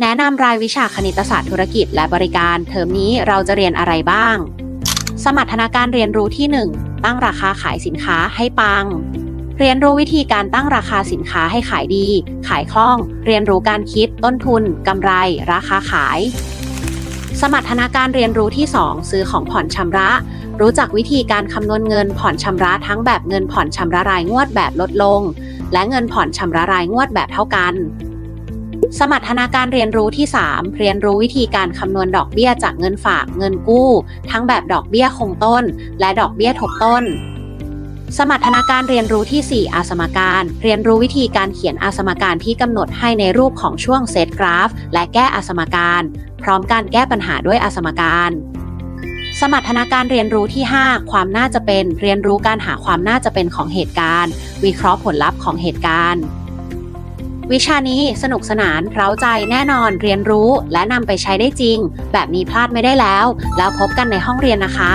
แนะนำรายวิชาคณิตศาสตร์ธุรกิจและบริการเทอมนี้เราจะเรียนอะไรบ้าง สมรรถนาการเรียนรู้ที่ 1 ตั้งราคาขายสินค้าให้ปัง เรียนรู้วิธีการตั้งราคาสินค้าให้ขายดี ขายคล่อง เรียนรู้การคิด ต้นทุนกำไร ราคาขาย สมรรถนาการเรียนรู้ที่ 2 ซื้อของผ่อนชำระ รู้จักวิธีการคำนวณเงินผ่อนชำระทั้งแบบเงินผ่อนชำระรายงวดแบบลดลง และเงินผ่อนชำระรายงวดแบบเท่ากัน สมรรถนาการเรียนรู้ที่ 3 เรียนรู้วิธีการคำนวณดอกเบี้ยจากเงินฝากเงินกู้ ทั้งแบบดอกเบี้ยคงต้น และดอกเบี้ยทบต้น สมรรถนาการเรียนรู้ที่ 4 อาสมการ เรียนรู้วิธีการเขียนอาสมการที่กำหนดให้ในรูปของช่วงเซตกราฟ และแก้อาสมการ พร้อมการแก้ปัญหาด้วยอาสมการสมรรถนาการเรียนรู้ที่ 5 ความน่าจะเป็น เรียนรู้การหาความน่าจะเป็นของเหตุการณ์ วิเคราะห์ผลลัพธ์ของเหตุการณ์ วิชานี้สนุกสนานเร้าใจแน่นอนเรียนรู้และนำไปใช้ได้จริง แบบนี้พลาดไม่ได้แล้ว แล้วพบกันในห้องเรียนนะคะ